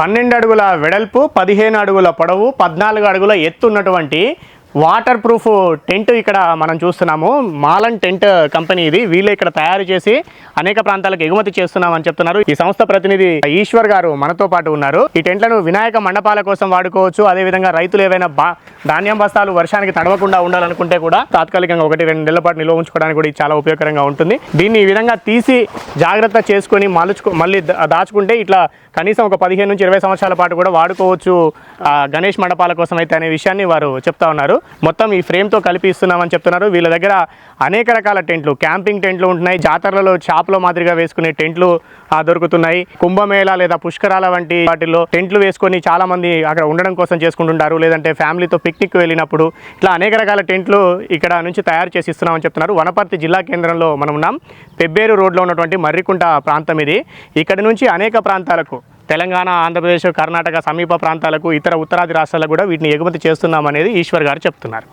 పన్నెండు అడుగుల వెడల్పు పదిహేను అడుగుల పొడవు పద్నాలుగు అడుగుల ఎత్తు ఉన్నటువంటి వాటర్ ప్రూఫ్ టెంట్ ఇక్కడ మనం చూస్తున్నాము. మాలన్ టెంట్ కంపెనీ ఇది. వీళ్ళు ఇక్కడ తయారు చేసి అనేక ప్రాంతాలకు ఎగుమతి చేస్తున్నామని చెప్తున్నారు. ఈ సంస్థ ప్రతినిధి ఈశ్వర్ గారు మనతో పాటు ఉన్నారు. ఈ టెంట్లను వినాయక మండపాల కోసం వాడుకోవచ్చు. అదేవిధంగా రైతులు ఏవైనా బా ధాన్యం బస్తాలు వర్షానికి తడవకుండా ఉండాలనుకుంటే కూడా తాత్కాలికంగా ఒకటి రెండు నెలల పాటు నిల్వ ఉంచుకోవడానికి కూడా ఇది చాలా ఉపయోగకరంగా ఉంటుంది. దీన్ని ఈ విధంగా తీసి జాగ్రత్త చేసుకొని మలుచుకో మళ్ళీ దాచుకుంటే ఇట్లా కనీసం ఒక పదిహేను నుంచి ఇరవై సంవత్సరాల పాటు కూడా వాడుకోవచ్చు గణేష్ మండపాల కోసం అయితే అనే విషయాన్ని వారు చెప్తా ఉన్నారు. మొత్తం ఈ ఫ్రేమ్తో కలిపి ఇస్తున్నామని చెప్తున్నారు. వీళ్ళ దగ్గర అనేక రకాల టెంట్లు క్యాంపింగ్ టెంట్లు ఉంటున్నాయి. జాతరలలో చేపలో మాదిరిగా వేసుకునే టెంట్లు దొరుకుతున్నాయి. కుంభమేళ లేదా పుష్కరాల వంటి వాటిల్లో టెంట్లు వేసుకొని చాలామంది అక్కడ ఉండడం కోసం చేసుకుంటుంటారు. లేదంటే ఫ్యామిలీతో పిక్నిక్ వెళ్ళినప్పుడు ఇట్లా అనేక రకాల టెంట్లు ఇక్కడ నుంచి తయారు చేసి ఇస్తున్నామని చెప్తున్నారు. వనపర్తి జిల్లా కేంద్రంలో మనం ఉన్నాం. పెబ్బేరు రోడ్లో ఉన్నటువంటి మర్రికుంట ప్రాంతం ఇది. ఇక్కడ నుంచి అనేక ప్రాంతాలకు తెలంగాణ ఆంధ్రప్రదేశ్ కర్ణాటక సమీప ప్రాంతాలకు ఇతర ఉత్తరాది రాష్ట్రాలకు కూడా వీటిని ఎగుమతి చేస్తున్నామనేది ఈశ్వర్ గారు చెప్తున్నారు.